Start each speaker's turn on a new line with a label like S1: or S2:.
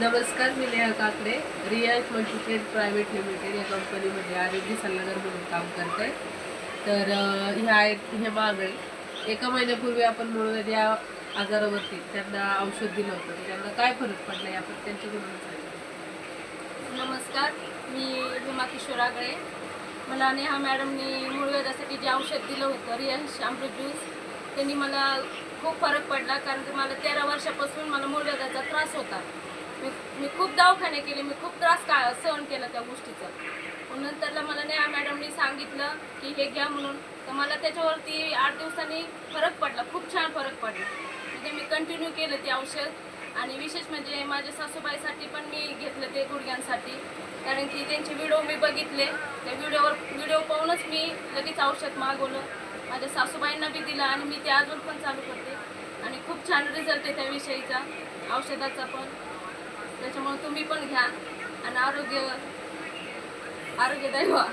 S1: नमस्कार मी नेहा काकडे रियाज multitrade private limited या कंपनीमध्ये आरोग्य सल्लागार म्हणून काम करते. तर ह्या आहेत हे मागळे एका महिन्यापूर्वी आपण म्हणून या आजारावरती त्यांना औषध दिलं होतं. त्यांना काय फरक पडला आहे आपण त्यांच्याकडून सांगितलं
S2: नमस्कार मी विमा किशोर आगळे. मला नेहा मॅडमनी मूळव्याधासाठी जे औषध दिलं होतं रियांश अमृत ज्यूस त्यांनी मला खूप फरक पडला. कारण की मला तेरा वर्षापासून मला मूळव्याधाचा त्रास होता. खूप दवाखाने केले मी खूप त्रास का सहन केला त्या गोष्टीचा. पण नंतरला मला नाही मॅडमनी सांगितलं की हे घ्या म्हणून. तर मला त्याच्यावरती आठ दिवसांनी फरक पडला खूप छान फरक पडला. म्हणजे मी कंटिन्यू केलं ते औषध. आणि विशेष म्हणजे माझ्या सासूबाईसाठी पण मी घेतलं ते गुडघ्यांसाठी. कारण की त्यांचे व्हिडिओ मी बघितले. त्या व्हिडिओवर व्हिडिओ पाहूनच मी लगेच औषध मागवलं. माझ्या सासूबाईंना बी दिलं आणि मी ते अजून पण चालू करते. आणि खूप छान रिझल्ट आहे त्याविषयीचा औषधाचा पण. त्याच्यामुळे तुम्ही पण घ्या. आणि आरोग्य आरोग्यदायी व्हा.